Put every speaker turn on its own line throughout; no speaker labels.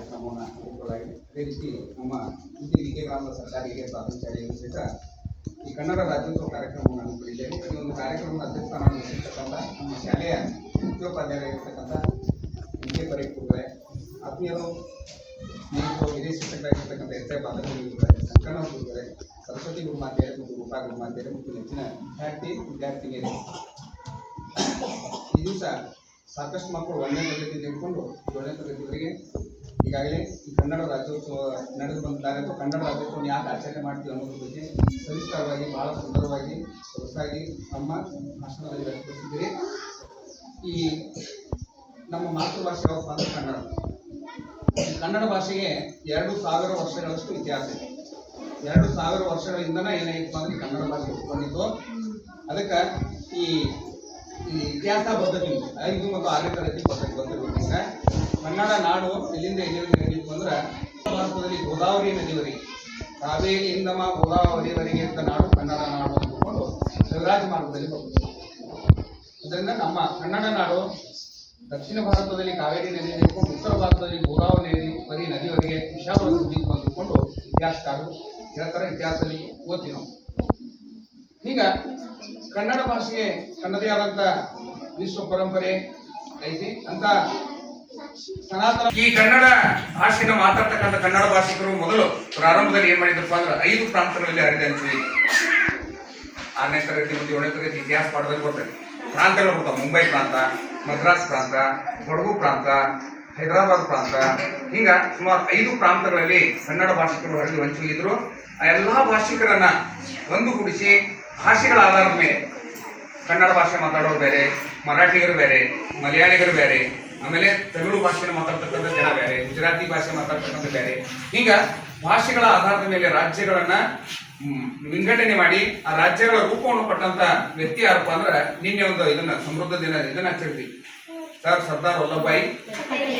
ಕಾರ್ಯಕ್ರಮವನ್ನು ಹಮ್ಮಿಕೊಳ್ಳಲಾಗಿದೆ. ಅದೇ ರೀತಿ ನಮ್ಮ ಹಿಂದಿ ವಿ ಕೆ ಗ್ರಾಮದ ಸರ್ಕಾರಿ ಹಿರಿಯ ಪ್ರಾಥಮಿಕ ಶಾಲೆಯಲ್ಲೂ ಸಹಿತ ಈ ಕನ್ನಡ ರಾಜ್ಯೋತ್ಸವ ಕಾರ್ಯಕ್ರಮವನ್ನು ಹಮ್ಮಿಕೊಂಡಿದ್ದೇವೆ. ಈ ಒಂದು ಕಾರ್ಯಕ್ರಮದ ಅಧ್ಯಕ್ಷಸ್ಥಾನ ವಹಿಸಿರ್ತಕ್ಕಂಥ ನಮ್ಮ ಶಾಲೆಯ ಮುಖ್ಯೋಪಾಧ್ಯಾಯರಾಗಿರ್ತಕ್ಕಂಥ ವಿಜಯ ಪರೇಖ್ ಆತ್ಮೀಯರು, ಸ್ನೇಹಿತರು, ಹಿರಿಯ ಶಿಕ್ಷಕರಾಗಿರ್ತಕ್ಕಂಥ ಎಸ್ ಐ ಬಾಲಕರು ಸಂಕಣ ಹುಡುಗರೆ ಸರಸ್ವತಿ ಗುರುಮಾತೆಯರು ಮತ್ತು ರೂಪಾ ಗುರುಮಾತೆಯರು ಮತ್ತು ನೆಚ್ಚಿನ ವಿದ್ಯಾರ್ಥಿ, ವಿದ್ಯಾರ್ಥಿನಿಯರು. ಈ ದಿವಸ ಸಾಕಷ್ಟು ಮಕ್ಕಳು ಒಂದನೇ ತರಗತಿ ತೆಗೆದುಕೊಂಡು ಏಳನೇ ತರಗತಿವರೆಗೆ ಈಗಾಗಲೇ ಈ ಕನ್ನಡ ರಾಜ್ಯೋತ್ಸವ ನಡೆದು ಅಥವಾ ಕನ್ನಡ ರಾಜ್ಯೋತ್ಸವ ಯಾಕೆ ಆಚರಣೆ ಮಾಡ್ತೀವಿ ಅನ್ನೋದ್ರ ಬಗ್ಗೆ ಸವಿಸ್ತಾರವಾಗಿ ಭಾಳ ಸುಂದರವಾಗಿ, ಹೊಸದಾಗಿ ನಮ್ಮ ಭಾಷಣದಲ್ಲಿ ವ್ಯಕ್ತಪಡಿಸಿದ್ದೀರಿ. ಈ ನಮ್ಮ ಮಾತೃಭಾಷೆ ಯಾವ ಅಂದ್ರೆ ಕನ್ನಡ? ಕನ್ನಡ ಭಾಷೆಗೆ ಎರಡು ಸಾವಿರ ವರ್ಷಗಳಷ್ಟು ಇತಿಹಾಸ ಇದೆ. ಎರಡು ಸಾವಿರ ವರ್ಷಗಳಿಂದನೇ ಏನಾಯಿತು ಅಂದ್ರೆ ಕನ್ನಡ ಭಾಷೆ ಹುಟ್ಕೊಂಡಿತ್ತು ಅದಕ್ಕೆ ಈ ಇತಿಹಾಸ ಪದ್ಧತಿ, ಐದು ಮತ್ತು ಆರನೇ ತರಗತಿ ಪದ್ಧತಿ ಬಂದಿರೋದ್ರಿಂದ ಕನ್ನಡ ನಾಡು ಎಲ್ಲಿಂದ ಎಲ್ಲಿವರೆಗೆ ನಡೆಯಿತು ಅಂದ್ರೆ ಭಾರತದಲ್ಲಿ ಗೋದಾವರಿ ನದಿವರೆಗೆ, ಕಾವೇರಿಯಿಂದ ಮಾ ಗೋದಾವರಿವರೆಗೆ ಅಂತ ನಾಡು ಕನ್ನಡ ನಾಡು ಅಂದುಕೊಂಡು ಶಿವರಾಜ ಮಾರ್ಗದಲ್ಲಿ ಬರ್ತದೆ. ಅದರಿಂದ ನಮ್ಮ ಕನ್ನಡ ನಾಡು ದಕ್ಷಿಣ ಭಾರತದಲ್ಲಿ ಕಾವೇರಿ ನದಿ ಹಿಡ್ಕೊಂಡು ಉತ್ತರ ಭಾರತದಲ್ಲಿ ಗೋದಾವರಿ ನದಿ ನದಿವರೆಗೆ ವಿಶಾಲವಾಗಿ ಉಳಿದು ಬಂದುಕೊಂಡು ಇತಿಹಾಸಕಾರರು ಹೇಳ್ತಾರೆ, ಇತಿಹಾಸದಲ್ಲಿ ಓದ್ತೀವಿ ನಾವು. ಈಗ ಕನ್ನಡ ಭಾಷೆಗೆ ತನ್ನದೇ ಆದಂತ ವಿಶ್ವ ಪರಂಪರೆ ಐತಿ. ಅಂತ ಈ ಕನ್ನಡ ಭಾಷೆನ ಮಾತಾಡ್ತಕ್ಕಂಥ ಕನ್ನಡ ಭಾಷಿಕರು ಮೊದಲು ಪ್ರಾರಂಭದಲ್ಲಿ ಏನ್ ಮಾಡಿದ್ರಪ್ಪ ಅಂದ್ರೆ ಐದು ಪ್ರಾಂತಗಳಲ್ಲಿ ಹರಿದಂತೆ ಆರನೇ ತರಗತಿ ಮತ್ತು ಏಳನೇ ತರಗತಿ ಇತಿಹಾಸ ಪಾಠದಲ್ಲಿ ಬರ್ತದೆ ಪ್ರಾಂತಗಳು ಬರ್ತಾವೆ. ಮುಂಬೈ ಪ್ರಾಂತ, ಮದ್ರಾಸ್ ಪ್ರಾಂತ, ಕೊಡಗು ಪ್ರಾಂತ, ಹೈದರಾಬಾದ್ ಪ್ರಾಂತ. ಹಿಂಗ ಸುಮಾರು ಐದು ಪ್ರಾಂತಗಳಲ್ಲಿ ಕನ್ನಡ ಭಾಷಿಕರು ಹರಿದು ಹಂಚುಗಿದ್ರು ಆ ಎಲ್ಲಾ ಭಾಷಿಕರನ್ನ ಒಂದುಗೂಡಿಸಿ ಭಾಷೆಗಳ ಆಧಾರದ ಮೇಲೆ ಕನ್ನಡ ಭಾಷೆ ಮಾತಾಡೋರು ಬೇರೆ, ಮರಾಠಿಗರು ಬೇರೆ, ಮಲಯಾಳಿಗರು ಬೇರೆ ಆಮೇಲೆ ತಮಿಳು ಭಾಷೆನ ಮಾತಾಡ್ತಕ್ಕಂಥ ಜನ ಬೇರೆ ಗುಜರಾತಿ ಭಾಷೆ ಮಾತಾಡ್ತಕ್ಕಂಥ ಬೇರೆ. ಹಿಂಗ ಭಾಷೆಗಳ ಆಧಾರದ ಮೇಲೆ ರಾಜ್ಯಗಳನ್ನ ವಿಂಗಡಣೆ ಮಾಡಿ ಆ ರಾಜ್ಯಗಳ ರೂಪವನ್ನು ಕೊಟ್ಟಂತ ವ್ಯಕ್ತಿ ಯಾರಪ್ಪ ಅಂದ್ರೆ ನಿನ್ನೆ ಒಂದು ಇದನ್ನ ಸಮೃದ್ಧ ದಿನ ಇದನ್ನ ಆಚರಿಸಿ ಸರ್ ಸರ್ದಾರ್ ವಲ್ಲಭಾಯಿ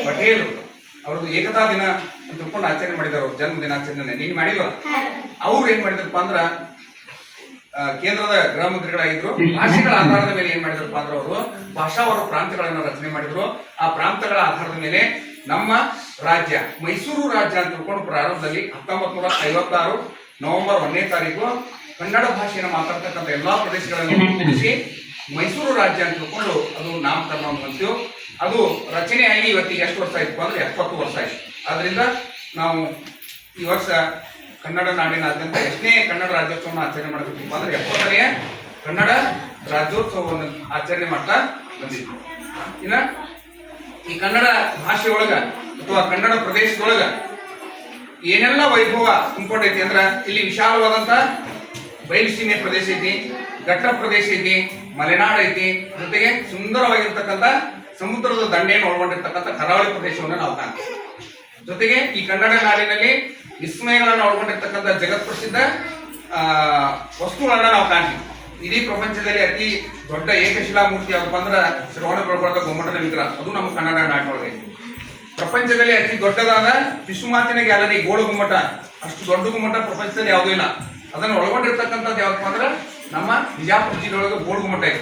ಪಟೇಲ್ ಅವ್ರದ್ದು ಏಕತಾ ದಿನ ಅಂತ ತಿಳ್ಕೊಂಡು ಆಚರಣೆ ಮಾಡಿದಾರೆ ಅವ್ರ ಜನ್ಮ ದಿನಾಚರಣೆ ನೀನ್ ಮಾಡಿಲ್ವ? ಅವ್ರು ಏನ್ ಮಾಡಿದ್ರಪ್ಪ ಅಂದ್ರ ಕೇಂದ್ರದ ಗೃಹ ಮಂತ್ರಿಗಳಾಗಿದ್ರು. ಭಾಷೆಗಳ ಆಧಾರದ ಮೇಲೆ ಏನ್ ಮಾಡಿದ್ರು ಅಂದ್ರೆ ಅವರು? ಭಾಷಾವಾರು ಪ್ರಾಂತಗಳನ್ನ ರಚನೆ ಮಾಡಿದ್ರು. ಆ ಪ್ರಾಂತಗಳ ಆಧಾರದ ಮೇಲೆ ನಮ್ಮ ರಾಜ್ಯ, ಮೈಸೂರು ರಾಜ್ಯ ಅಂತ ತಿಳ್ಕೊಂಡು ಪ್ರಾರಂಭದಲ್ಲಿ ಹತ್ತೊಂಬತ್ ನೂರ ಐವತ್ತಾರು ನವೆಂಬರ್ ಒಂದನೇ ತಾರೀಕು ಕನ್ನಡ ಭಾಷೆಯನ್ನು ಮಾತಾಡ್ತಕ್ಕಂಥ ಎಲ್ಲಾ ಪ್ರದೇಶಗಳನ್ನು ಕೂಡಿಸಿ ಮೈಸೂರು ರಾಜ್ಯ ಅಂತ ತಿಳ್ಕೊಂಡು ಅದು ನಾಮಕರಣವನ್ನು ಬಂತು. ಅದು ರಚನೆಯಾಗಿ ಇವತ್ತಿಗೆ ಎಷ್ಟು ವರ್ಷ ಆಯ್ತು ಅಂದ್ರೆ ಎಪ್ಪತ್ತು ವರ್ಷ ಆಯ್ತು. ಆದ್ರಿಂದ ನಾವು ಈ ವರ್ಷ ಕನ್ನಡ ನಾಡಿನಾದ್ಯಂತ ಎಷ್ಟನೇ ಕನ್ನಡ ರಾಜ್ಯೋತ್ಸವವನ್ನು ಆಚರಣೆ ಮಾಡಬೇಕು ಅಂದ್ರೆ ಎಪ್ಪತ್ತನೆಯ ಕನ್ನಡ ರಾಜ್ಯೋತ್ಸವವನ್ನು ಆಚರಣೆ ಮಾಡ್ತಾ ಬಂದಿದ್ವಿ. ಇನ್ನ ಈ ಕನ್ನಡ ಭಾಷೆಯೊಳಗ ಅಥವಾ ಕನ್ನಡ ಪ್ರದೇಶದೊಳಗ ಏನೆಲ್ಲ ವೈಭವ ತುಂಬಿಕೊಂಡೈತಿ ಅಂದ್ರ ಇಲ್ಲಿ ವಿಶಾಲವಾದಂತ ಬಯಲುಸೀಮೆ ಪ್ರದೇಶ ಐತಿ, ಘಟ್ಟ ಪ್ರದೇಶ ಐತಿ, ಮಲೆನಾಡು ಐತಿ, ಜೊತೆಗೆ ಸುಂದರವಾಗಿರ್ತಕ್ಕಂಥ ಸಮುದ್ರದ ದಂಡೆಯನ್ನು ಒಳಗೊಂಡಿರ್ತಕ್ಕಂಥ ಕರಾವಳಿ ಪ್ರದೇಶವನ್ನು ನಾವು ಕಾಣ್ತೀವಿ. ಜೊತೆಗೆ ಈ ಕನ್ನಡ ನಾಡಿನಲ್ಲಿ ವಿಸ್ಮಯಗಳನ್ನು ಒಳಗೊಂಡಿರ್ತಕ್ಕಂಥ ಜಗತ್ ಪ್ರಸಿದ್ಧ ಆ, ವಸ್ತುಗಳನ್ನ ನಾವು ಕಾಣ್ತೀವಿ. ಇಡೀ ಪ್ರಪಂಚದಲ್ಲಿ ಅತಿ ದೊಡ್ಡ ಏಕಶಿಲಾ ಮೂರ್ತಿ ಯಾವಪ್ಪ ಅಂದ್ರೆ ಶ್ರವಣ ಬೆಳಗೊಳದ ಗೊಮ್ಮಟದ ವಿಗ್ರಹ. ಅದು ನಮ್ಮ ಕನ್ನಡ ನಾಟಕ ಪ್ರಪಂಚದಲ್ಲಿ ಅತಿ ದೊಡ್ಡದಾದ ಶಿಶುಮಾತಿನ ಗ್ಯಾಲರಿ ಗೋಳು ಗುಮ್ಮಟ. ಅಷ್ಟು ದೊಡ್ಡ ಗುಮ್ಮಟ ಪ್ರಪಂಚದಲ್ಲಿ ಯಾವುದೂ ಇಲ್ಲ. ಅದನ್ನು ಒಳಗೊಂಡಿರ್ತಕ್ಕಂಥದ್ದು ಯಾವಪ್ಪ ಅಂದ್ರೆ ನಮ್ಮ ಬಿಜಾಪುರ ಜಿಲ್ಲೆಯೊಳಗೆ ಗೋಳು ಗುಮ್ಮಟ ಇದೆ.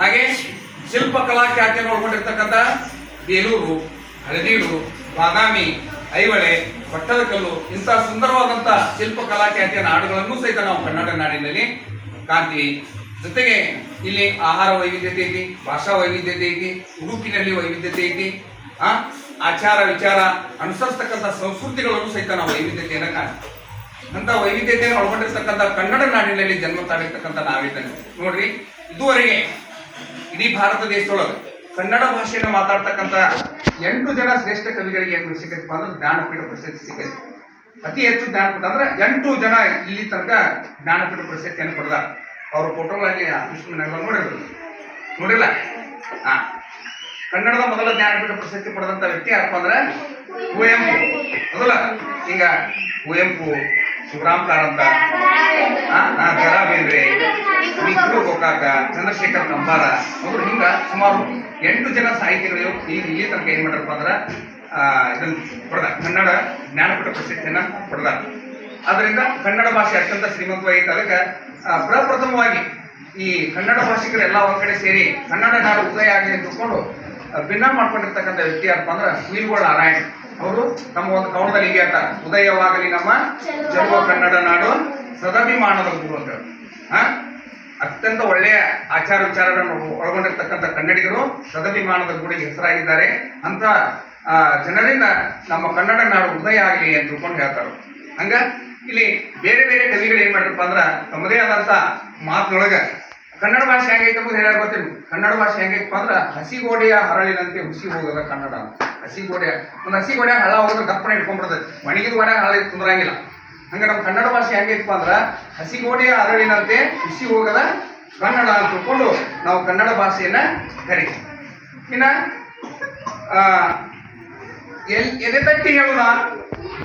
ಹಾಗೆ ಶಿಲ್ಪಕಲಾ ಖ್ಯಾತಿಯನ್ನು ಒಳಗೊಂಡಿರ್ತಕ್ಕಂಥ ಬೇಲೂರು ಹಳದೀಡು ಬಾದಾಮಿ ಐಹೊಳೆ ಪಟ್ಟದಕಲ್ಲು ಇಂತಹ ಸುಂದರವಾದಂತ ಶಿಲ್ಪ ಕಲಾಖ್ಯಾತಿಯ ನಾಡುಗಳನ್ನು ಸಹಿತ ನಾವು ಕನ್ನಡ ನಾಡಿನಲ್ಲಿ ಕಾಣ್ತೀವಿ. ಜೊತೆಗೆ ಇಲ್ಲಿ ಆಹಾರ ವೈವಿಧ್ಯತೆ ಐತಿ, ಭಾಷಾ ವೈವಿಧ್ಯತೆ ಐತಿ, ಉಡುಪಿನಲ್ಲಿ ವೈವಿಧ್ಯತೆ ಐತಿ, ಆ, ಆಚಾರ ವಿಚಾರ, ಅನುಸರಿಸ್ತಕ್ಕಂಥ ಸಂಸ್ಕೃತಿಗಳನ್ನು ಸಹಿತ ನಾವು ವೈವಿಧ್ಯತೆಯನ್ನು ಕಾಣ್ತೀವಿ. ಅಂತ ವೈವಿಧ್ಯತೆಯನ್ನು ಒಳಗೊಂಡಿರ್ತಕ್ಕಂಥ ಕನ್ನಡ ನಾಡಿನಲ್ಲಿ ಜನ್ಮ ತಾಳಿರ್ತಕ್ಕಂಥ ನಾವಿದ್ದೇನೆ ನೋಡ್ರಿ, ಇದುವರೆಗೆ ಇಡೀ ಭಾರತ ದೇಶದೊಳಗೆ ಕನ್ನಡ ಭಾಷೆಯನ್ನು ಮಾತಾಡ್ತಕ್ಕಂಥ ಎಂಟು ಜನ ಶ್ರೇಷ್ಠ ಕವಿಗಳಿಗೆ ಏನು ಸಿಗತ್ತಪ್ಪ ಅಂದ್ರೆ ಜ್ಞಾನಪೀಠ ಪ್ರಶಸ್ತಿ ಸಿಗತ್ತೆ. ಅತಿ ಹೆಚ್ಚು ಜ್ಞಾನಪೀಠ ಅಂದ್ರೆ ಎಂಟು ಜನ ಇಲ್ಲಿ ತನಕ ಜ್ಞಾನಪೀಠ ಪ್ರಶಸ್ತಿಯನ್ನು ಪಡೆದ. ಅವ್ರ ಫೋಟೋಗಳಲ್ಲಿ ವಿಷ್ಣು ನೋಡಿದ್ರು. ನೋಡಿಲ್ಲ? ಹಾ ಕನ್ನಡದ ಮೊದಲ ಜ್ಞಾನಪೀಠ ಪ್ರಶಸ್ತಿ ಪಡೆದಂತ ವ್ಯಕ್ತಿ ಯಾರಪ್ಪ ಅಂದ್ರೆ ಕುವೆಂಪು ಹೌದಲ್ಲ? ಈಗ ಕುವೆಂಪು ಶಿವರಾಮ್ ಕಾರಂತ. ನಾ ದರಾ ಬೇಂದ್ರೆ ವಿಕ್ರು ಗೋಕಾಕ ಚಂದ್ರಶೇಖರ್ ಕಂಬಾರ ಅವರು ಹಿಂಗ ಸುಮಾರು ಎಂಟು ಜನ ಸಾಹಿತಿಗಳು ಈ ಇಲ್ಲಿ ತನಕ ಏನ್ ಮಾಡ್ರಪ್ಪ ಅಂದ್ರ ಇದನ್ನ ಪಡೆದ ಕನ್ನಡ ಜ್ಞಾನಪೀಠ ಪ್ರಶಸ್ತಿಯನ್ನ ಪಡೆದ ಅದರಿಂದ ಕನ್ನಡ ಭಾಷೆ ಅತ್ಯಂತ ಶ್ರೀಮಂತವಾಗಿತ್ತು ಅದಕ್ಕೆ ಪ್ರಪ್ರಥಮವಾಗಿ ಈ ಕನ್ನಡ ಭಾಷಿಕರು ಎಲ್ಲ ಒಂದ್ ಕಡೆ ಸೇರಿ ಕನ್ನಡ ನಾಡು ಉದಯ ಆಗಲಿ ತಿಳ್ಕೊಂಡು ಭಿನ್ನ ಮಾಡ್ಕೊಂಡಿರ್ತಕ್ಕಂಥ ವ್ಯಕ್ತಿ ಯಾರಪ್ಪ ಅಂದ್ರೆ ವೀರಗೋಳ ನಾರಾಯಣ. ಅವರು ನಮ್ಮ ಒಂದು ಕವನದಲ್ಲಿ ಹೀಗೆ ಹೇಳ್ತಾರೆ ಉದಯವಾಗಲಿ ನಮ್ಮ ಜನ್ಮ ಕನ್ನಡ ನಾಡು ಸದಾಭಿಮಾನದ ಗುರು ಅಂತ. ಅತ್ಯಂತ ಒಳ್ಳೆಯ ಆಚಾರ ವಿಚಾರಗಳನ್ನು ಒಳಗೊಂಡಿರ್ತಕ್ಕಂಥ ಕನ್ನಡಿಗರು ಸದಭಿಮಾನದ ಗುಡಿಗೆ ಹೆಸರಾಗಿದ್ದಾರೆ. ಅಂತ ಜನರಿಂದ ನಮ್ಮ ಕನ್ನಡ ನಾಡು ಉದಯ ಆಗಲಿ ಅಂತ ತಿಳ್ಕೊಂಡು ಹೇಳ್ತಾರೆ. ಹಂಗ? ಇಲ್ಲಿ ಬೇರೆ ಬೇರೆ ಕವಿಗಳು ಏನ್ ಮಾಡಿರಪ್ಪ ಅಂದ್ರ ತಮ್ಮದೇ ಆದಂತ ಮಾತಿನೊಳಗ ಕನ್ನಡ ಭಾಷೆ ಹೆಂಗೈತೆ ಅಂತ ಹೇಳ ಗೊತ್ತಿಲ್ಲ ಕನ್ನಡ ಭಾಷೆ ಹೆಂಗೈತಪ್ಪ ಅಂದ್ರ ಹಸಿಗೋಡೆಯ ಹರಳಿನಂತೆ ಹುಸಿ ಹೋಗದ ಕನ್ನಡ ಹಸಿಗೋಡೆ ಒಂದು ಹಸಿಗೋಡೆ ಹಳ ಹೋದ್ರೆ ದಪ್ಪನ ಇಟ್ಕೊಂಡ್ಬಿಡ್ತದೆ ಒಣಗಿದ ಗೋಡೆ ಹಳ ಕುಂದ್ರಂಗಿಲ್ಲ. ಹಂಗೆ ನಮ್ಮ ಕನ್ನಡ ಭಾಷೆ ಹೆಂಗೈತಪ್ಪ ಅಂದ್ರೆ ಹಸಿ ಗೋಡೆ ಅರಳಿನಂತೆ ಹುಸಿ ಹೋಗದ ಕನ್ನಡ ಅಂತ ತಿಳ್ಕೊಂಡು ನಾವು ಕನ್ನಡ ಭಾಷೆಯನ್ನ ಕರಿತೀವಿ. ಇನ್ನ ಎಲ್, ಎದೆ ತಟ್ಟಿ ಹೇಳುವ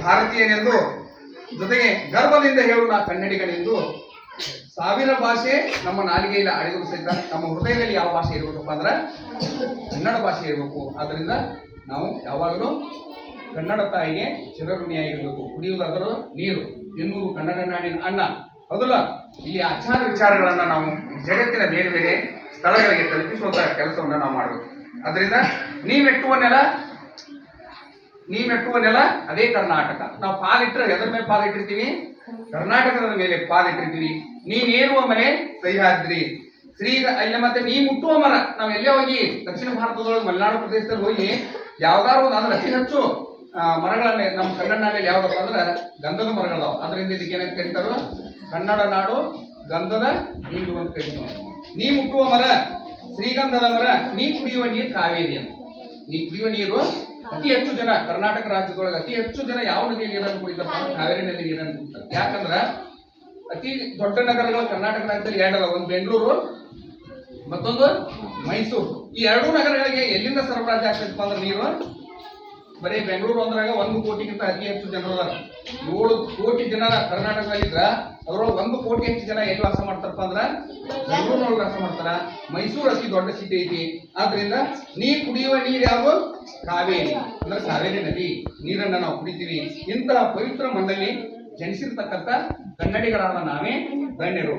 ಭಾರತೀಯನೆಂದು, ಜೊತೆಗೆ ಗರ್ಭದಿಂದ ಹೇಳುವ ಕನ್ನಡಿಗನೆಂದು ಸಾವಿರ ಭಾಷೆ ನಮ್ಮ ನಾಲಿಗೆಯಲ್ಲಿ ಆಡಿದ್ರು ಸಹಿತ ನಮ್ಮ ಹೃದಯದಲ್ಲಿ ಯಾವ ಭಾಷೆ ಇರಬೇಕಪ್ಪ ಅಂದ್ರೆ ಕನ್ನಡ ಭಾಷೆ ಇರಬೇಕು. ಆದ್ದರಿಂದ ನಾವು ಯಾವಾಗಲೂ ಕನ್ನಡ ತಾಯಿಗೆ ಚಿರಋಣಿಯಾಗಿರಬೇಕು. ಕುಡಿಯುವುದಾದರೂ ನೀರು. ಎನ್ನುವುದು ಕನ್ನಡ ನಾಡಿನ ಅನ್ನ. ಹೌದಲ್ಲ? ಇಲ್ಲಿ ಆಚಾರ ವಿಚಾರಗಳನ್ನು ನಾವು ಜಗತ್ತಿನ ಬೇರೆ ಬೇರೆ ಸ್ಥಳಗಳಿಗೆ ತಲುಪಿಸುವಂತಹ ಕೆಲಸವನ್ನು ನಾವು ಮಾಡಬೇಕು. ಅದರಿಂದ ನೀವೆಟ್ಟುವ ನೆಲ ನೀವೆಟ್ಟುವ ನೆಲ, ಅದೇ ಕರ್ನಾಟಕ. ನಾವು ಪಾಲಿಟ್ರೆ ಎದರ ಮೇಲೆ ಪಾಲಿಟ್ಟಿರ್ತೀವಿ? ಕರ್ನಾಟಕದ ಮೇಲೆ ಪಾಲಿಟ್ಟಿರ್ತೀವಿ. ನೀನೇರುವ ಮನೆ ಸಹ್ಯಾದ್ರಿ. ಶ್ರೀ ಅಲ್ಲಿ ಮತ್ತೆ ನೀ ಮುಟ್ಟುವ ಮರ ನಾವು ಎಲ್ಲೇ ಹೋಗಿ ದಕ್ಷಿಣ ಭಾರತದೊಳಗೆ ಮಲೆನಾಡು ಪ್ರದೇಶದಲ್ಲಿ ಹೋಗಿ ಯಾವ್ದಾದ್ರು ಒಂದು ಅಂದ್ರೆ ಅತಿ ಹೆಚ್ಚು ಮರಗಳನ್ನ ನಮ್ಮ ಕನ್ನಡ ನಾಡಲ್ಲಿ ಯಾವ್ದಪ್ಪ ಅಂದ್ರೆ ಗಂಧದ ಮರಗಳು ಅದರಿಂದ ಇದಕ್ಕೆ ಏನಂತ ಕರೀತಾರೋ? ಕನ್ನಡ ನಾಡು ಗಂಧದ ನೀರು ಅಂತ ಕರೀತಾರೆ. ನೀ ಮುಟ್ಟುವ ಮರ ಶ್ರೀಗಂಧದ ಮರ, ನೀ ಕುಡಿಯುವ ನೀರು ಕಾವೇರಿ ಅಂತ. ನೀ ಕುಡಿಯುವ ನೀರು ಅತಿ ಹೆಚ್ಚು ಜನ, ಕರ್ನಾಟಕ ರಾಜ್ಯದೊಳಗೆ ಅತಿ ಹೆಚ್ಚು ಜನ ಯಾವ ನದಿಯ ನೀರನ್ನು ಕುಡಿತಾರ? ಕಾವೇರಿ ನದಿ ನೀರನ್ನು ಕುಡಿತಾರೆ. ಯಾಕಂದ್ರ ಅತಿ ದೊಡ್ಡ ನಗರಗಳು ಕರ್ನಾಟಕ ರಾಜ್ಯದಲ್ಲಿ ಎರಡಲ್ಲ. ಒಂದು ಬೆಂಗಳೂರು ಮತ್ತೊಂದು? ಮೈಸೂರು. ಈ ಎರಡೂ ನಗರಗಳಿಗೆ ಎಲ್ಲಿಂದ ಸರಬರಾಜು ಆಗ್ತಿತ್ತು ಅಂದ್ರೆ ನೀರು? ಬರೀ ಬೆಂಗಳೂರು ಅಂದ್ರಾಗ ಒಂದು ಕೋಟಿಗಿಂತ ಅತಿ ಹೆಚ್ಚು ಜನರು ಏಳು ಕೋಟಿ ಜನ ಕರ್ನಾಟಕದಲ್ಲಿದ್ರ, ಅದ್ರೊಳಗೆ ಒಂದು ಕೋಟಿ ಹೆಚ್ಚು ಜನ ಎಲ್ಲಿ ವಾಸ ಮಾಡ್ತಾರಪ್ಪ ಅಂದ್ರ ಬೆಂಗಳೂರಿನೊಳಗೆ ವಾಸ ಮಾಡ್ತಾರ. ಮೈಸೂರು ಅತಿ ದೊಡ್ಡ ಸಿಟಿ ಐತಿ. ಆದ್ರಿಂದ ನೀರ್ ಕುಡಿಯುವ ನೀರು ಯಾವುದು? ಕಾವೇರಿ. ಅಂದ್ರೆ ಕಾವೇರಿ ನದಿ. ನೀರನ್ನ ನಾವು ಕುಡಿತೀವಿ. ಇಂತಹ ಪವಿತ್ರ ಮಣ್ಣಲ್ಲಿ ಜನಿಸಿರ್ತಕ್ಕಂಥ ಕನ್ನಡಿಗರಾದ ನಾವೇ ಗಣ್ಯರು.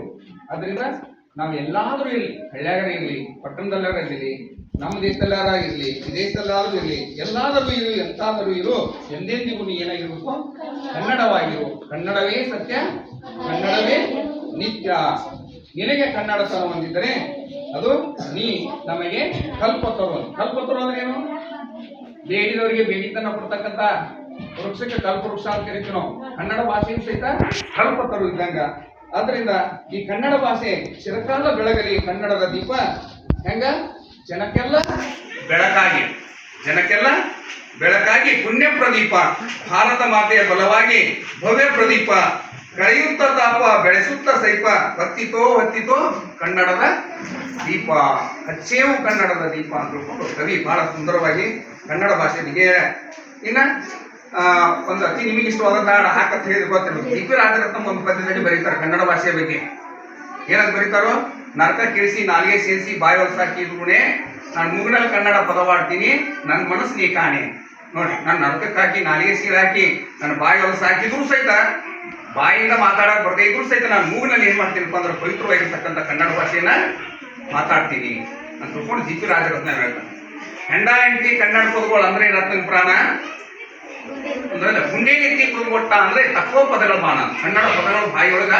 ಅದರಿಂದ ನಾವು ಎಲ್ಲಾದರೂ ಇರಲಿ, ಹಳ್ಳ್ಯಾಗರ ಇರಲಿ ಪಟ್ಟಣದಲ್ಲಾರ ಇರಲಿ, ನಮ್ಮ ದೇಶದಲ್ಲಾರ ಇರಲಿ, ವಿದೇಶದಲ್ಲಾದ್ರೂ ಇರಲಿ, ಎಲ್ಲಾದರೂ ಇರು ಎಂತಾದರೂ ಇರು ಎಂದೆಂದಿಗೂ ನೀ ಏನಾಗಿರ್ಬೇಕು? ಕನ್ನಡವಾಗಿರು. ಕನ್ನಡವೇ ಸತ್ಯ, ಕನ್ನಡವೇ ನಿತ್ಯ. ನಿನಗೆ ಕನ್ನಡತನ ಹೊಂದಿದ್ದರೆ ಅದು ನೀ ನಮಗೆ ಕಲ್ಪತರು ಕಲ್ಪತರು ಅಂದ್ರೆ ಏನು? ಬೇಡಿದವರಿಗೆ ಬೇಡಿತನ ಕೊಡ್ತಕ್ಕಂತ ವೃಕ್ಷಕ್ಕೆ ಕಲ್ಪವೃಕ್ಷ ಅಂತ ಕರಿತೀವಿ ನಾವು. ಕನ್ನಡ ಭಾಷೆಯು ಸಹಿತ ಕಲ್ಪತರು ಇದ್ದಂಗ. ಆದ್ರಿಂದ ಈ ಕನ್ನಡ ಭಾಷೆ ಚಿರಕಾಲ ಬೆಳಗಲಿ ಕನ್ನಡದ ದೀಪ. ಹೆಂಗ? ಜನಕ್ಕೆಲ್ಲ ಬೆಳಕಾಗಿ ಜನಕ್ಕೆಲ್ಲ ಬೆಳಕಾಗಿ ಪುಣ್ಯ ಪ್ರದೀಪ. ಭಾರತ ಮಾತೆಯ ಬಲವಾಗಿ ಭವ್ಯ ಪ್ರದೀಪ. ಕಳೆಯುತ್ತ ತಾಪ, ಬೆಳೆಸುತ್ತ ಸೈಪ, ಹತ್ತಿತೋ ಹತ್ತಿತೋ ಕನ್ನಡದ ದೀಪ. ಹಚ್ಚೇವು ಕನ್ನಡದ ದೀಪ ಅಂತ ಕವಿ ಬಹಳ ಸುಂದರವಾಗಿ ಕನ್ನಡ ಭಾಷೆ ನಿಗೆ ಇನ್ನ ಒಂದು ಅತಿ ನಿಮಗೆ ಇಷ್ಟವಾದ ನಾಡ ಹಾಕಂತ ಹೇಳಿ ಗೊತ್ತಿಲ್ಲ. ಡಿ ರಾಜರತ್ನಂ ಒಂದು ಪದ್ಯದಲ್ಲಿ ಬರೀತಾರೆ ಕನ್ನಡ ಭಾಷೆಯ ಬಗ್ಗೆ. ಏನಂತ ಬರೀತಾರೋ? ನರಕ, ಕೇಳಿಸಿ, ನಾಲ್ಗೆ, ಸೇರಿಸಿ, ಬಾಯಿ ಹೊಲಸಾಕಿದ್ರುನೆ ನಾನು ಮುಗುಡಲ್ಲಿ ಕನ್ನಡ ಪದವಾಡ್ತೀನಿ. ನನ್ನ ಮನಸ್ಸು ನೀ ಕಾಣೆ. ನೋಡಿ, ನಾನು ನರಕಕ್ಕೆ ಹಾಕಿ, ನಾಲಿಗೆ ಸೀರೆ ಹಾಕಿ ನನ್ನ ಬಾಯಿ ಹೊಲಸಾಕಿದ್ರು ಸಹಿತ ಬಾಯಿಂದ ಮಾತಾಡಕ್ ಬರ್ತೇ ಇದ್ರು ಸಹಿತ ನಾನು ಮೂಗಿನಲ್ಲಿ ಏನ್ ಮಾಡ್ತೀನಪ್ಪ ಅಂದ್ರೆ ಪವಿತ್ರವಾಗಿರ್ತಕ್ಕಂಥ ಕನ್ನಡ ಭಾಷೆಯನ್ನ ಮಾತಾಡ್ತೀನಿ ಅಂತ ತಿಳ್ಕೊಂಡು ಜಿ ಪಿ ರಾಜರತ್ನ ಹೇಳ್ತಾನೆ ಹೆಂಡ, ಹೆಂಡತಿ, ಕನ್ನಡ ಪದಗಳು ಅಂದ್ರೆ ರತ್ನ ಪ್ರಾಣ? ಅಂದ್ರೆ ಗುಂಡೆ ನಿಂತಿ ಕೊಟ್ಟ ಅಂದ್ರೆ ತಕ್ಕೋ ಪದಗಳ ಬಾಣ ಕನ್ನಡ ಪದಗಳ ಬಾಯಿಯೊಳಗ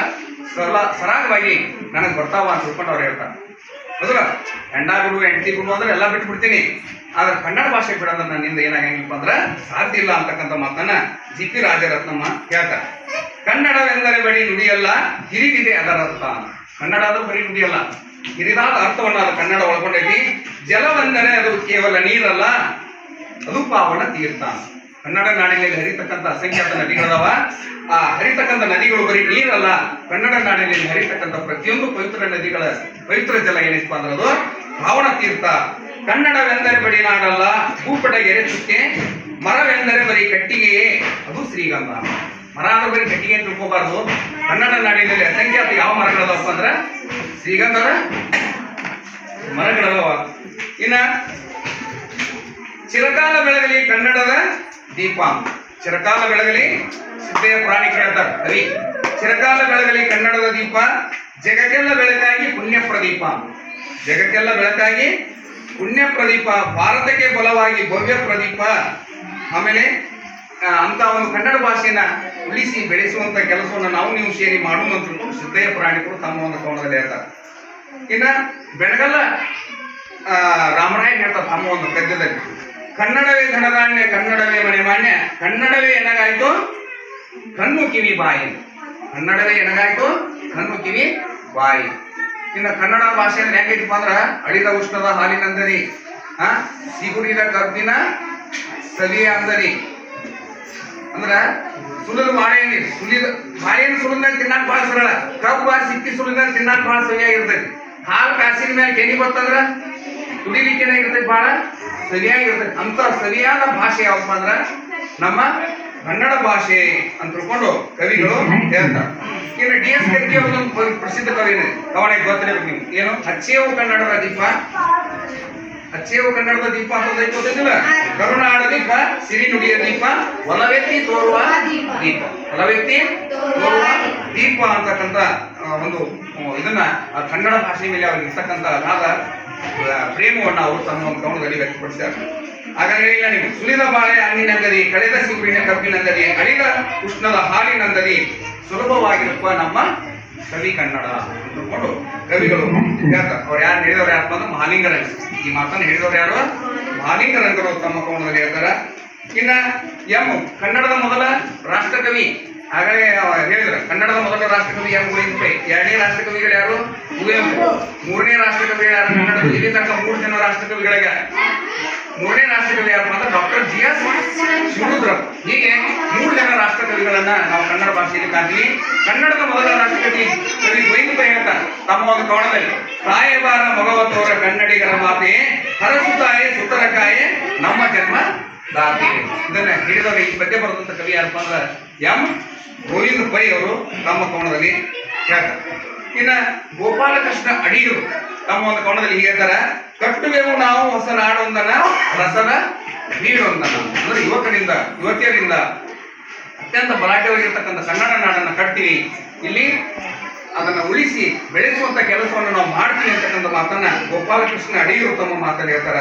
ಸರಳ, ಸರಾಗವಾಗಿ ನನಗೆ ಬರ್ತಾವ ಅಂತ ತಿಳ್ಕೊಂಡು ಅವ್ರು ಹೇಳ್ತಾರೆ. ಹೌದಲ್ಲ? ಹೆಂಡ ಬಿಡು ಹೆಂಡತಿ ಗುಡು ಅಂದ್ರೆ ಎಲ್ಲ ಬಿಟ್ಟು ಬಿಡ್ತೀನಿ ಆದ್ರೆ ಕನ್ನಡ ಭಾಷೆ ಬಿಡೋದ್ರ ನನ್ನಿಂದ ಏನಾಗಂಗಿಲ್ಲಪ್ಪ ಅಂದ್ರೆ ಸಾಧ್ಯ ಇಲ್ಲ ಅಂತಕ್ಕಂಥ ಮಾತನ್ನ ಜಿ ಪಿ ರಾಜರತ್ನಮ್ಮ ಹೇಳ್ತಾರೆ. ಕನ್ನಡವೆಂದರೆ ಬರೀ ನುಡಿಯಲ್ಲ, ಹಿರಿದಿದೆ ಅದರ ಅರ್ಥ. ಕನ್ನಡ ಅದು ಬರೀ ನುಡಿಯಲ್ಲ. ಹಿರಿದಾದ ಅರ್ಥವನ್ನ ಅದು ಕನ್ನಡ ಒಳಗೊಂಡೈತಿ ಜಲವೆಂದರೆ ಅದು ಕೇವಲ ನೀರಲ್ಲ, ಅದು ಪಾವನ ತೀರ್ಥ. ಕನ್ನಡ ನಾಡಿನಲ್ಲಿ ಹರಿತಕ್ಕಂಥ ಅಸಂಖ್ಯಾತ ನದಿಗಳದಾವ. ಆ ಹರಿತಕ್ಕಂಥ ನದಿಗಳು ಬರೀ ನೀರಲ್ಲ, ಕನ್ನಡ ನಾಡಿನಲ್ಲಿ ಹರಿತಕ್ಕಂಥ ಪ್ರತಿಯೊಂದು ಪವಿತ್ರ ನದಿಗಳ ಪವಿತ್ರ ಜಲ ಏನಪ್ಪ ಅಂದ್ರೆ ಅದು ಪಾವನ ತೀರ್ಥ ಕನ್ನಡವೆಂದರೆ ಬರೀ ನಾಡಲ್ಲ, ಭೂಪಟ ಎರೆಚುಕ್ಕೆ, ಮರವೆಂದರೆ ಬರೀ ಕಟ್ಟಿಗೆಯೇ. ಅದು ಶ್ರೀಗಂಧ. ಮರ ಅಂದ್ರೆ ಬರೀ ಕಟ್ಟಿಗೆ ಅಂತ ತಿಳ್ಕೋಬಾರ್ದು. ಕನ್ನಡ ನಾಡಿನಲ್ಲಿ ಅಸಂಖ್ಯಾತ ಯಾವ ಮರಗಳದಪ್ಪ ಅಂದ್ರೆ? ಶ್ರೀಗಂಧದ ಮರಗಳದವ. ಇನ್ನ ಚಿರಕಾಲ ಬೆಳಗಲಿ ಕನ್ನಡದ ದೀಪ. ಚಿರಕಾಲ ಬೆಳಗಲಿ ಸಿದ್ದಯ್ಯ ಪ್ರಾಣಿ ಕೇಳ್ತಾರೆ ಕವಿ ಚಿರಕಾಲ ಬೆಳಗಲಿ ಕನ್ನಡದ ದೀಪ, ಜಗಕ್ಕೆಲ್ಲ ಬೆಳಕಾಗಿ ಪುಣ್ಯ ಪ್ರದೀಪ. ಜಗಕ್ಕೆಲ್ಲ ಬೆಳಕಾಗಿ ಪುಣ್ಯ ಪ್ರದೀಪ, ಭಾರತಕ್ಕೆ ಬಲವಾಗಿ ಭವ್ಯ ಪ್ರದೀಪ. ಆಮೇಲೆ ಅಂತ ಒಂದು ಕನ್ನಡ ಭಾಷೆಯನ್ನ ಉಳಿಸಿ ಬೆಳೆಸುವಂತ ಕೆಲಸವನ್ನು ನಾವು ನೀವು ಸೇರಿ ಮಾಡೋಣ ಅಂತ ತಿಳ್ಕೊಂಡು ಸಿದ್ದಯ್ಯ ಪುರಾಣಿಕರು ತಮ್ಮ ಒಂದು ಕೋಣದಲ್ಲಿ ಹೇಳ್ತಾರೆ. ಇನ್ನ ಬೆಳಗಲ್ಲ ರಾಮರಾಯ ಹೇಳ್ತಾರೆ ತಮ್ಮ ಒಂದು ಗದ್ಯದಲ್ಲಿ. ಕನ್ನಡವೇ ಧನಧಾನ್ಯ ಕನ್ನಡವೇ ಮನೆಮಾನ್ಯ ಕನ್ನಡವೇ ಏನಾಗಾಯ್ತು ಕಣ್ಣು ಕಿವಿ ಬಾಯಿ. ಕನ್ನಡವೇ ಏನಾಗಾಯ್ತು ಕಣ್ಣು ಕಿವಿ ಬಾಯಿ. ಇನ್ನು ಕನ್ನಡ ಭಾಷೆಯಲ್ಲಿ ಹೆಂಗೈತಪ್ಪ ಅಂದ್ರ ಅಳಿದ ಉಷ್ಣದ ಹಾಲಿನಂದರಿ ಆ? ಸಿಗುರಿದ ಕಬ್ಬಿನ ಸವಿಯ ಅಂದರಿ. ಅಂದ್ರ ಸುಲಿದ ಬಾಳೆಹಣ್ಣಿ ಸುಲಿದ ಬಾಳೆಹಣ್ಣು ಸುಲಿದಾಗ ತಿನ್ನಾಕ ಭಾಳ ಸರಳ. ಕಬ್ಬು ಸಿಕ್ಕಿ ಸುಲಿದಾಗ ತಿನ್ನಾಕ ಭಾಳ ಸವಿಯಾಗಿರ್ತೈತಿ ಹಾಲು ಕಾಸಿನ ಮೇಲೆ ಕೆನಿ ಬರ್ತಂದ್ರ ಕುಡಿಲಿಕ್ಕೆ ಏನಾಗಿರ್ತೈತಿ ಬಹಳ ಸರಿಯಾಗಿರ್ತೈತಿ. ಅಂತ ಸರಿಯಾದ ಭಾಷೆ ಯಾವಪ್ಪ ಅಂದ್ರ ನಮ್ಮ ಕನ್ನಡ ಭಾಷೆ ಅಂತ ತಿಳ್ಕೊಂಡು ಕವಿಗಳು ಹೇಳ್ತಾರೆ. ಇನ್ನು ಡಿ ಎಸ್ ಕರ್ಕಿ ಒಂದು ಪ್ರಸಿದ್ಧ ಕವಿ ಇದೆ ಗೊತ್ತಿರಬೇಕು ನೀವು ಏನು? ಹಚ್ಚೇವು ಕನ್ನಡದ ದೀಪ. ಹಚ್ಚೇವು ಕನ್ನಡದ ದೀಪ ಅಂತ ಗೊತ್ತಿಲ್ಲ ಕರುಣಾಡ ದೀಪ ಸಿರಿ ನುಡಿಯ ದೀಪ ಒಲವೆತ್ತಿ ತೋರುವ ದೀಪ. ಒಲವೆತ್ತಿ ತೋರುವ ದೀಪ ಅಂತಕ್ಕಂಥ ಒಂದು ಇದನ್ನ ಕನ್ನಡ ಭಾಷೆ ಮೇಲೆ ಅವ್ರಿಗೆ ಇರ್ತಕ್ಕಂಥ ಆ, ಪ್ರೇಮವನ್ನು ಅವರು ತಮ್ಮ ಒಂದು ಕವನದಲ್ಲಿ ವ್ಯಕ್ತಪಡಿಸಿದ್ದಾರೆ. ಹಾಗಾಗಿ ಹೇಳಿಲ್ಲ ನೀವು. ಸುಲಿದ ಬಾಳೆ ಹಣ್ಣಿನಂದರಿ ಕಳೆದ ಸಿಗುರಿನ ಕಬ್ಬಿನಂದರಿ ಅಳಿದ ಉಷ್ಣದ ಹಾಲಿನಂದರಿ ಸುಲಭವಾಗಿರುವ ನಮ್ಮ ಕವಿ ಕನ್ನಡ ಅಂದುಕೊಂಡು ಕವಿಗಳು ಅವ್ರು ಯಾರು ಹೇಳಿದವ್ರು ಯಾರು ಅಂದ್ರೆ ಮಹಾಲಿಂಗರಂಗ ಈ ಮಾತನ್ನು ಹೇಳಿದವ್ರು ಯಾರು? ಮಹಾಲಿಂಗರಂಗರು ತಮ್ಮ ಕೋಣದಲ್ಲಿ ಹೇಳ್ತಾರ. ಇನ್ನ ಎಂ ಕನ್ನಡದ ಮೊದಲ ರಾಷ್ಟ್ರಕವಿ ಆಗಲೇ ಹೇಳಿದ್ರು, ಕನ್ನಡದ ಮೊದಲ ರಾಷ್ಟ್ರಕವಿ ಯಾರು ಕುವೆಂಪು ಎರಡನೇ ರಾಷ್ಟ್ರಕವಿಗಳು ಯಾರು? ಕುವೆಂಪು ಮೂರನೇ ರಾಷ್ಟ್ರಕವಿಗಳು ಯಾರು? ಕನ್ನಡದ ಇಲ್ಲಿ ತನಕ ಮೂರು ಜನ ರಾಷ್ಟ್ರಕವಿಗಳಿಗೆ ಮೂರನೇ ರಾಷ್ಟ್ರಕವಿ ಯಾರಪ್ಪ ಅಂದ್ರೆ ಡಾಕ್ಟರ್ ಜಿ ಎಸ್ ಶಿವರುದ್ರ. ಹೀಗೆ ಮೂರು ಜನ ರಾಷ್ಟ್ರಕವಿಗಳನ್ನ ನಾವು ಕನ್ನಡ ಭಾಷೆಯಲ್ಲಿ ಕಾಣ್ತೀವಿ. ಕನ್ನಡದ ಮೊದಲ ರಾಷ್ಟ್ರಕವಿ ಕವಿ ಕುವೆಂಪು ಹೇಳ್ತಾರೆ ತಮ್ಮ ಒಂದು ಕವನದಲ್ಲಿ ತಾಯಿಬಾರ ಮಗವತೋರ ಕನ್ನಡಿಗರ ಮಾತೆ ಹರಸುತ್ತಾಯೆ ಸುತರಕಾಯೆ, ನಮ್ಮ ಜನ್ಮ ದಾತೆ. ಇದನ್ನ ಹಿಡಿದವರು ಈ ಪದ್ಯ ಬರೆದಂತ ಕವಿ ಯಾರಪ್ಪ ಅಂದ್ರೆ ಎಂ. ಗೋವಿಂದ ಪೈ ಅವರು ತಮ್ಮ ಕೋಣದಲ್ಲಿ ಹೇಳ್ತಾರೆ. ಇನ್ನ ಗೋಪಾಲಕೃಷ್ಣ ಅಡಿಗರು ತಮ್ಮ ಒಂದು ಕೋಣದಲ್ಲಿ ಹೇಳ್ತಾರೆ, ಕಟ್ಟುವೆವು ನಾವು ಹೊಸ ನಾಡೊಂದನ, ರಸನ ನೀಡೊಂದನ. ಅಂದ್ರೆ ಯುವಕರಿಂದ ಯುವತಿಯರಿಂದ, ಅತ್ಯಂತ ಬಲಾಢ್ಯವಾಗಿರ್ತಕ್ಕಂಥ ಕನ್ನಡ ನಾಡನ್ನ ಕಟ್ತೀವಿ. ಇಲ್ಲಿ ಅದನ್ನ ಉಳಿಸಿ ಬೆಳೆಸುವಂತ ಕೆಲಸವನ್ನು ನಾವು ಮಾಡ್ತೀವಿ ಅಂತಕ್ಕಂಥ ಮಾತನ್ನ ಗೋಪಾಲಕೃಷ್ಣ ಅಡಿಗರು ತಮ್ಮ ಮಾತಲ್ಲಿ ಹೇಳ್ತಾರ.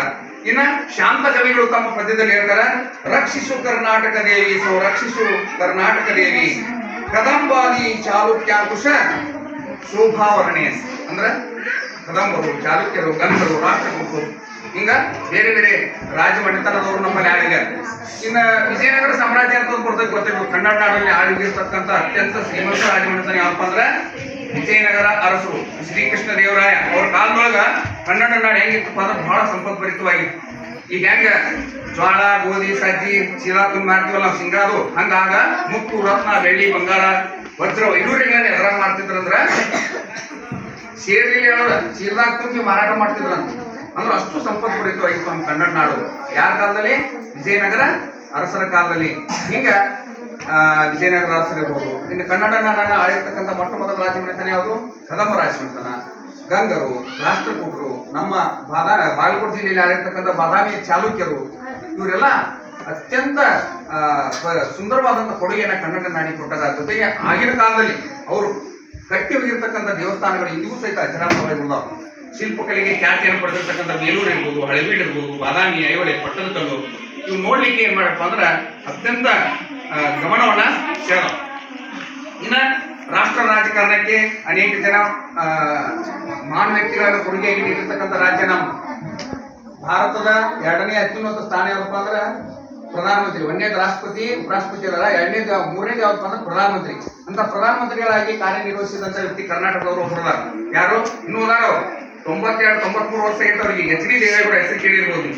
ಇನ್ನ ಶಾಂತ ಕವಿಗಳು ತಮ್ಮ ಪದ್ಯದಲ್ಲಿ ಹೇಳ್ತಾರೆ, ರಕ್ಷಿಸು ಕರ್ನಾಟಕ ದೇವಿ, ಸೊ ರಕ್ಷಿಸು ಕರ್ನಾಟಕ ದೇವಿ. ಕದಂಬಾದಿ ಚಾಲುಕ್ಯಾಕುಶ ಶೋಭಾವರಣೆ ಅಂದ್ರ ಕದಂಬರು, ಚಾಲುಕ್ಯರು, ಗಂಧರು ರಾಷ್ಟ್ರಕೂಟರು ಹಿಂಗ ಬೇರೆ ಬೇರೆ ರಾಜ ಮನೆತನದವರು ನಮ್ಮಲ್ಲಿ ಆಳಿದ್ದಾರೆ ಇನ್ನ ವಿಜಯನಗರ ಸಾಮ್ರಾಜ್ಯ ಅಂತ ಒಂದು ಬರ್ತದೆ ಗೊತ್ತಿರ್ಬೋದು ಕನ್ನಡ ನಾಡಲ್ಲಿ ಅತ್ಯಂತ ಶ್ರೀಮಂತ ರಾಜ ಮನೆತನ ಯಾವಪ್ಪ ಅಂದ್ರೆ ವಿಜಯನಗರ ಅರಸರು ಶ್ರೀಕೃಷ್ಣ ದೇವರಾಯ. ಅವ್ರ ಕಾಲದೊಳಗ ಕನ್ನಡ ನಾಡು ಹೆಂಗಿತ್ತಪ್ಪ ಅಂದ್ರೆ ಬಹಳ ಸಂಪತ್ಭರಿತವಾಗಿತ್ತು ಈಗ ಹೆಂಗ? ಜ್ವಾಳ, ಗೋಧಿ, ಸಜ್ಜಿ, ಚೀಲ ತುಂಬ ಮಾಡ್ತೀವಲ್ಲ ನಾವು ಸಿಂಗಾದು ಹಂಗಾಗ ಮುತ್ತು, ರತ್ನ, ಬೆಳ್ಳಿ, ಬಂಗಾರ, ವಜ್ರ ವೈಡೂರ್ಯಗಳನ್ನ ಎದುರ ಮಾಡ್ತಿದ್ರಂದ್ರ ಸೇರ್ಲಿಲ್ಲ ಅನ್ನೋದು ಚೀಲದಾಗ ತುಂಬಿ ಮಾರಾಟ ಮಾಡ್ತಿದ್ರಂತ ಅಂದ್ರೆ. ಅಷ್ಟು ಸಂಪತ್ಭರಿತವಾಗಿತ್ತು ನಮ್ಮ ಕನ್ನಡ ನಾಡು. ಯಾರ ಕಾಲದಲ್ಲಿ? ವಿಜಯನಗರ ಅರಸರ ಕಾಲದಲ್ಲಿ. ಹಿಂಗ ವಿಜಯನಗರ ಅರಸರಿರ್ಬೋದು. ಇನ್ನು ಕನ್ನಡ ನಾಡನ್ನ ಆಳಿರ್ತಕ್ಕಂಥ ಮೊಟ್ಟ ಮೊದಲ ರಾಜಮನೆತನ ಯಾವುದು? ಕದಂಬ ರಾಜಮನೆತನ ಗಂಗರು, ರಾಷ್ಟ್ರಕೂಟರು, ನಮ್ಮ ಬಾದಾ ಬಾಗಲಕೋಟೆ ಜಿಲ್ಲೆಯಲ್ಲಿ ಆಗಿರ್ತಕ್ಕಂಥ ಬಾದಾಮಿ ಚಾಲುಕ್ಯರು, ಇವರೆಲ್ಲ ಅತ್ಯಂತ ಸುಂದರವಾದಂಥ ಕೊಡುಗೆಯನ್ನು ಕನ್ನಡ ನಾಡಿ ಕೊಟ್ಟದ ಜೊತೆಗೆ ಆಗಿನ ಕಾಲದಲ್ಲಿ ಅವರು ಕಟ್ಟಿ ಹೋಗಿರ್ತಕ್ಕಂಥ ದೇವಸ್ಥಾನಗಳು ಇಂದಿಗೂ ಸಹಿತ ಅಜರಾಮರವಾಗಿ ಉಳಿದಾವ ಶಿಲ್ಪಕಲೆಗೆ ಖ್ಯಾತಿಯನ್ನು ಪಡೆದಿರ್ತಕ್ಕಂಥ ಬೇಲೂರು ಇರ್ಬೋದು, ಹಳೆಬೀಡು ಇರ್ಬೋದು, ಬಾದಾಮಿ, ಐಹೊಳೆ ಪಟ್ಟದಕಲ್ಲು ಇವು ನೋಡ್ಲಿಕ್ಕೆ ಏನ್ ಮಾಡಪ್ಪ ಅಂದ್ರ ಅತ್ಯಂತ ಗಮನವನ್ನ ಸೇರ ಇನ್ನ ರಾಷ್ಟ್ರ ರಾಜಕಾರಣಕ್ಕೆ ಅನೇಕ ಜನ ಆ, ಮಹಾನ್ ವ್ಯಕ್ತಿಗಳನ್ನು ಕೊಡುಗೆಯಾಗಿ ನೀಡಿರ್ತಕ್ಕಂಥ ರಾಜ್ಯ ನಮ್ಮ ಭಾರತದ ಎರಡನೇ ಅತ್ಯುನ್ನತ ಸ್ಥಾನ ಯಾವುದಪ್ಪ ಅಂದ್ರೆ ಪ್ರಧಾನಮಂತ್ರಿ. ಒಂದನೇದು ರಾಷ್ಟ್ರಪತಿ ಉಪರಾಷ್ಟ್ರಪತಿ ಅಲ್ಲ ಎರಡನೇದು ಮೂರನೇದು ಯಾವುದಪ್ಪ ಅಂದ್ರೆ ಪ್ರಧಾನಮಂತ್ರಿ. ಅಂತ ಪ್ರಧಾನಮಂತ್ರಿಗಳಾಗಿ ಕಾರ್ಯನಿರ್ವಹಿಸಿದಂತ ವ್ಯಕ್ತಿ ಕರ್ನಾಟಕದವರು ಒಬ್ಬರದಾರ ಯಾರು? ಇನ್ನೂ ಅದಾರ ತೊಂಬತ್ತೆರಡು ತೊಂಬತ್ಮೂರು ವರ್ಷ ಇದ್ದವರಿಗೆ ಎಚ್ ಡಿ ದೇವೇಗೌಡ ಹೆಸರು ಕೇಳಿರ್ಬೋದು.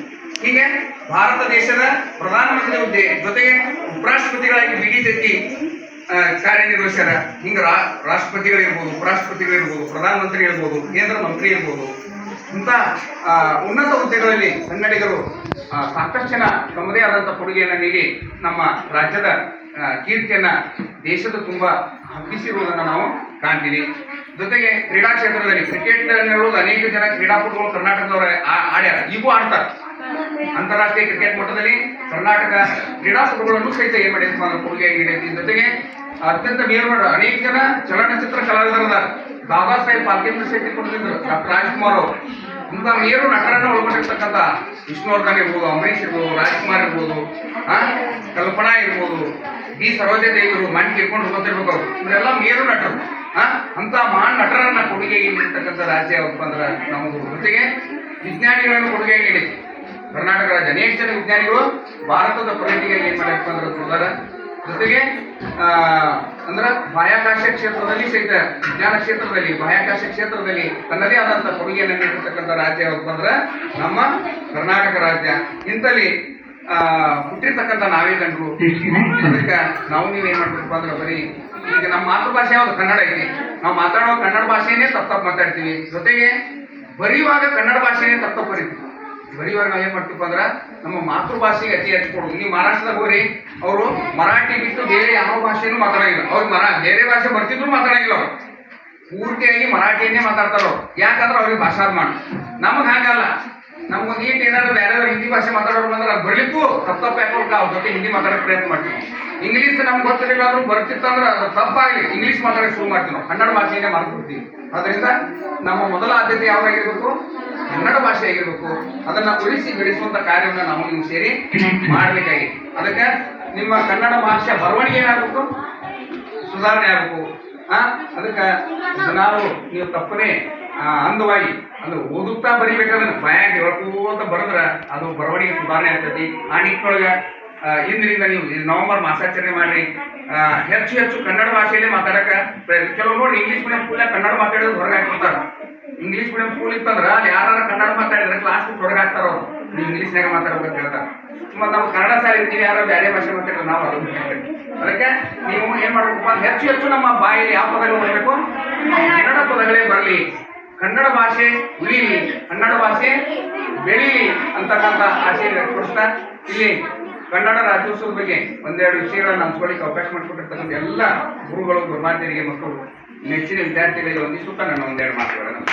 ಹೀಗೆ ಭಾರತ ದೇಶದ ಪ್ರಧಾನಮಂತ್ರಿ ಹುದ್ದೆ ಜೊತೆಗೆ ಉಪರಾಷ್ಟ್ರಪತಿಗಳಾಗಿ ಬಿ ಡಿ ಜತ್ತಿ ಆ, ಕಾರ್ಯನಿರ್ವಹಿಸ್ಯಾರ ಹಿಂಗ ರಾ- ರಾಷ್ಟ್ರಪತಿಗಳಿರ್ಬೋದು ಉಪರಾಷ್ಟ್ರಪತಿಗಳಿರ್ಬೋದು ಪ್ರಧಾನಮಂತ್ರಿ ಇರ್ಬೋದು, ಕೇಂದ್ರ ಮಂತ್ರಿ ಇರ್ಬೋದು, ಇಂಥ ಉನ್ನತ ಹುದ್ದೆಗಳಲ್ಲಿ ಕನ್ನಡಿಗರು ಸಾಕಷ್ಟು ಜನ ತಮ್ಮದೇ ಆದಂಥ ಕೊಡುಗೆಯನ್ನು ನೀಡಿ ನಮ್ಮ ರಾಜ್ಯದ ಕೀರ್ತಿಯನ್ನು ದೇಶದ ತುಂಬ ಹಬ್ಬಿಸಿರುವುದನ್ನು ನಾವು ಕಾಣ್ತೀವಿ. ಜೊತೆಗೆ ಕ್ರೀಡಾ ಕ್ಷೇತ್ರದಲ್ಲಿ ಕ್ರಿಕೆಟ್ ಅನ್ನೋದು ಅನೇಕ ಜನ ಕ್ರೀಡಾಪಟುಗಳು ಕರ್ನಾಟಕದವರ ಆಡ್ಯಾರ, ಈಗೂ ಆಡ್ತಾರೆ. ಅಂತಾರಾಷ್ಟ್ರೀಯ ಕ್ರಿಕೆಟ್ ಮಟ್ಟದಲ್ಲಿ ಕರ್ನಾಟಕ ಕ್ರೀಡಾಪಟುಗಳನ್ನು ಸಹಿತ ಏನ್ ಮಾಡಿದ್ರು ಅನ್ನೋ ಕೊಡುಗೆ ಜೊತೆಗೆ ಅತ್ಯಂತ ಮೇಲ್ನೋಡ ಅನೇಕ ಜನ ಚಲನಚಿತ್ರ ಕಲಾವಿದರಲ್ಲ ಬಾಬಾ ಸಾಹೇಬ್ ಪಾಲ್ಕೇಂದ್ರ ಸಹಿತ ಕೊಡ್ತಿದ್ರು ಡಾಕ್ಟರ್ ರಾಜ್ಕುಮಾರ್ ಅವರು. ಇಂಥ ಮೇರು ನಟರನ್ನ ಒಳಗೊಂಡಿರ್ತಕ್ಕಂಥ ವಿಷ್ಣುವರ್ಧನ್ ಇರ್ಬೋದು, ಅಂಬರೀಷ್ ಇರ್ಬೋದು, ರಾಜ್ಕುಮಾರ್ ಇರ್ಬೋದು ಕಲ್ಪನಾ ಇರ್ಬೋದು, ಬಿ ಸರೋಜ ದೇವರು ಮಣ್ಣು ಕಿರ್ಕೊಂಡು ಹೋಗ್ತಿರ್ಬೇಕು ಅವರು. ಇವರೆಲ್ಲ ಮೇರು ನಟರು. ಅಂತ ಮಹಾನ್ ನಟರನ್ನ ಕೊಡುಗೆ ನೀಡಿರ್ತಕ್ಕಂಥ ರಾಜ್ಯ ಅಂದ್ರೆ ನಮ್ಮದು. ಜೊತೆಗೆ ವಿಜ್ಞಾನಿಗಳನ್ನು ಕೊಡುಗೆ ನೀಡಿ ಕರ್ನಾಟಕ ರಾಜ್ಯ ಅನೇಕ ಜನ ವಿಜ್ಞಾನಿಗಳು ಭಾರತದ ಪ್ರಗತಿಗಾಗಿ ಏನ್ ಮಾಡಪ್ಪ ಅಂದ್ರೆ ಹೋದಾರ ಜೊತೆಗೆ ಅಂದ್ರೆ ಬಾಹ್ಯಾಕಾಶ ಕ್ಷೇತ್ರದಲ್ಲಿ ಸಹಿತ ವಿಜ್ಞಾನ ಕ್ಷೇತ್ರದಲ್ಲಿ, ಬಾಹ್ಯಾಕಾಶ ಕ್ಷೇತ್ರದಲ್ಲಿ ತನ್ನದೇ ಆದಂತ ಕೊಡುಗೆಯನ್ನು ನೀಡಿರ್ತಕ್ಕಂಥ ರಾಜ್ಯ ಯಾವ್ದು ಬಂದ್ರೆ ನಮ್ಮ ಕರ್ನಾಟಕ ರಾಜ್ಯ. ಇಂತಲ್ಲಿ, ಆ, ಹುಟ್ಟಿರ್ತಕ್ಕಂಥ ನಾವೇ ಗಂಡ್ರು. ಅದಕ್ಕೆ ನಾವು ನೀವು ಏನ್ ಮಾಡ್ಬೇಕಪ್ಪ ಅಂದ್ರೆ ಬರೀ ಈಗ ನಮ್ಮ ಮಾತೃಭಾಷೆ ಯಾವ್ದು? ಕನ್ನಡ ಐತಿ ನಾವು ಮಾತಾಡೋ ಕನ್ನಡ ಭಾಷೆನೇ ತಪ್ಪ ಮಾತಾಡ್ತೀವಿ. ಜೊತೆಗೆ ಬರೆಯುವಾಗ ಕನ್ನಡ ಭಾಷೆನೇ ತಪ್ಪು ಬರೀತೀವಿ. ಬರೆಯುವಾಗ ನಾವ್ ಏನ್ ಮಾಡ್ತೀವಿ ಅಂದ್ರೆ ನಮ್ಮ ಮಾತೃಭಾಷೆಗೆ ಅತಿ ಹೆಚ್ಚು ಕೊಡೋದು. ನೀವು ಮಹಾರಾಷ್ಟ್ರದಾಗ ಹೋಗ್ರಿ, ಅವರು ಮರಾಠಿ ಬಿಟ್ಟು ಬೇರೆ ಯಾವ ಭಾಷೆನೂ ಮಾತಾಡಂಗಿಲ್ಲ. ಅವ್ರಿಗೆ ಮರಾ, ಬೇರೆ ಭಾಷೆ ಬರ್ತಿದ್ರು ಮಾತಾಡಂಗಿಲ್ಲ ಅವ್ರು. ಪೂರ್ತಿಯಾಗಿ ಮರಾಠಿಯನ್ನೇ ಮಾತಾಡ್ತಾರ ಯಾಕಂದ್ರೆ ಅವ್ರಿಗೆ ಭಾಷಾ ಮಾಡು. ನಮಗೆ ಹಂಗಲ್ಲ. ನಮ್ಗೊಂದು ನೀಟ್ ಏನಾದ್ರು ಬೇರೆ ಹಿಂದಿ ಭಾಷೆ ಮಾತಾಡೋರು ಬಂದ್ರೆ ಅದು ಬರ್ಲಿಕ್ಕೂ ತಪ್ಪ ಯಾಕೆ ಅವ್ರ ಜೊತೆ ಹಿಂದಿ ಮಾತಾಡೋಕೆ ಪ್ರಯತ್ನ ಮಾಡ್ತೀವಿ. ಇಂಗ್ಲೀಷ್ ನಮ್ಗೆ ಗೊತ್ತಿರಲಿಲ್ಲ ಆದ್ರೂ ಬರ್ತಿತ್ತಂದ್ರೆ ಅದು ತಪ್ಪಾಗಲಿ. ಇಂಗ್ಲೀಷ್ ಮಾತಾಡಕ್ಕೆ ಶುರು ಮಾಡ್ತೀವಿ ನಾವು. ಕನ್ನಡ ಭಾಷೆಯನ್ನೇ ಮಾಡ್ಕೊಡ್ತೀವಿ ಅದರಿಂದ ನಮ್ಮ ಮೊದಲ ಆದ್ಯತೆ ಯಾವಾಗಿರ್ಬೇಕು ಕನ್ನಡ ಭಾಷೆ ಆಗಿರ್ಬೇಕು, ಅದನ್ನ ಉಳಿಸಿ ಬೆಳೆಸುವಂತ ಕಾರ್ಯವನ್ನ ನಾವು ನೀವು ಸೇರಿ ಮಾಡ್ಬೇಕಾಗಿ ಅದಕ್ಕೆ ನಿಮ್ಮ ಕನ್ನಡ ಭಾಷೆ ಬರವಣಿಗೆ ಏನಾಗಬೇಕು? ಸುಧಾರಣೆ ಆಗಬೇಕು. ಆ, ಅದಕ್ಕೆ ನಾವು ನೀವು ತಪ್ಪನೇ ಅಂದವಾಗಿ, ಅಂದ್ರೆ ಓದುತ್ತಾ ಬರಿಬೇಕಾದ್ರೆ ಬಾಯಾಗ ಹೇಳ್ಕೋತ ಬರೆದ್ರ ಅದು ಬರವಣಿಗೆ ಸುಧಾರಣೆ ಆಗ್ತೈತಿ. ಆ ನಿಟ್ಟಿನೊಳಗೆ ಇಂದಿನಿಂದ ನೀವು ನವೆಂಬರ್ ಮಾಸಾಚರಣೆ ಮಾಡ್ರಿ. ಹೆಚ್ಚು ಹೆಚ್ಚು ಕನ್ನಡ ಭಾಷೆಯಲ್ಲೇ ಮಾತಾಡಕ ಕೆಲವು ನೋಡಿ ಇಂಗ್ಲಿಷ್ ಮೀಡಿಯಂ ಸ್ಕೂಲ್ ಕನ್ನಡ ಮಾತಾಡೋದು ಹೊರಗೆ ಇಂಗ್ಲಿಷ್ ಮೀಡಿಯಂ ಸ್ಕೂಲ್ ಇತ್ತಂದ್ರ ಅಲ್ಲಿ ಯಾರು ಕನ್ನಡ ಮಾತಾಡಿದ್ರೆ ಕ್ಲಾಸ್ ಹೊರಗೆ ಹಾಕ್ತಾರ ಅವ್ರು. ನೀವು ಅಂತ ಮಾತಾಡ್ಬೇಕು ಹೇಳ್ತಾರೆ. ಮತ್ತೆ ನಾವು ಕನ್ನಡ ಶಾಲೆ ಇರ್ತೀವಿ ಯಾರೋ ಬೇರೆ ಭಾಷೆ ಮಾತಾಡಿದ್ರೆ ನಾವು ಅದು ಬಿಟ್ಬಿಡ್ತೀವಿ. ಅದಕ್ಕೆ ನೀವು ಏನ್ ಮಾಡ್ಬೇಕಪ್ಪ ಅಂದ್ರೆ ಹೆಚ್ಚು ಹೆಚ್ಚು ನಮ್ಮ ಬಾಯಲ್ಲಿ ಯಾವ ಪದಗಳು ಬರಬೇಕು? ಕನ್ನಡ ಪದಗಳೇ ಬರಲಿ. ಕನ್ನಡ ಭಾಷೆ ಉಳಿಲಿ. ಕನ್ನಡ ಭಾಷೆ ಬೆಳೀಲಿ ಅಂತಕ್ಕಂಥ ಆಶಯ ವ್ಯಕ್ತಪಡಿಸ್ತಾ ಇಲ್ಲಿ ಕನ್ನಡ ರಾಜ್ಯೋತ್ಸವದ ಬಗ್ಗೆ ಒಂದೆರಡು ವಿಷಯಗಳನ್ನು ಹಂಚ್ಕೊಳ್ಳಿಕ್ಕೆ ಅವಕಾಶ ಮಾಡಿಕೊಟ್ಟಿರ್ತಕ್ಕಂಥ ಎಲ್ಲ ಗುರುಗಳು ಗುರುಮಾತೆಯರಿಗೆ ಮಕ್ಕಳು, ನೆಚ್ಚಿನ ವಿದ್ಯಾರ್ಥಿಗಳಿಗೆ ವಂದಿಸುತ್ತಾ ನನ್ನ ಒಂದೆರಡು ಮಾತುಗಳನ್ನು.